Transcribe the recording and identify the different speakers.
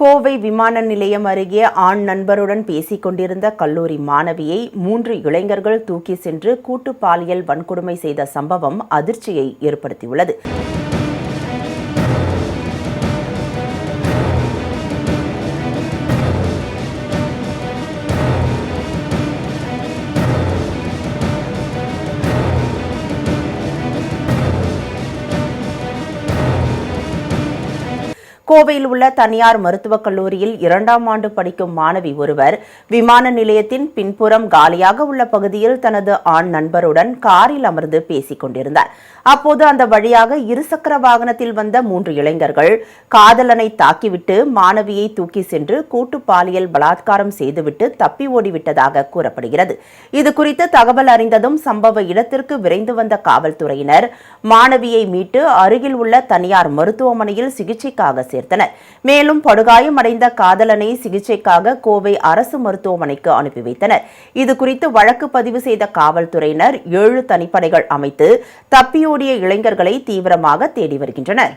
Speaker 1: கோவை விமான நிலையம் அருகே ஆண் நண்பருடன் பேசிக் கொண்டிருந்த கல்லூரி மாணவியை மூன்று இளைஞர்கள் தூக்கி சென்று கூட்டு பாலியல் வன்கொடுமை செய்த சம்பவம் அதிர்ச்சியை ஏற்படுத்தியுள்ளது. கோவையில் உள்ள தனியார் மருத்துவக் கல்லூரியில் இரண்டாம் ஆண்டு படிக்கும் மாணவி ஒருவர் விமான நிலையத்தின் பின்புறம் காலியாக உள்ள பகுதியில் தனது ஆண் நண்பருடன் காரில் அமர்ந்து பேசிக் கொண்டிருந்தார். அப்போது அந்த வழியாக இருசக்கர வாகனத்தில் வந்த மூன்று இளைஞர்கள் காதலனை தாக்கிவிட்டு மாணவியை தூக்கி சென்று கூட்டு பாலியல் பலாத்காரம் செய்துவிட்டு தப்பி ஓடிவிட்டதாக கூறப்படுகிறது. இது குறித்து தகவல் அறிந்ததும் சம்பவ இடத்திற்கு விரைந்து வந்த காவல்துறையினர் மாணவியை மீட்டு அருகில் உள்ள தனியார் மருத்துவமனையில் சிகிச்சைக்காக சேர்த்தனர் மேலும் படுகாயமடைந்த காதலனை சிகிச்சைக்காக கோவை அரசு மருத்துவமனைக்கு அனுப்பி வைத்தனர். இது குறித்து வழக்கு பதிவு செய்த காவல்துறையினர் ஏழு தனிப்படைகள் அமைத்து தப்பியோடிய இளைஞர்களை தீவிரமாக தேடி வருகின்றனர்.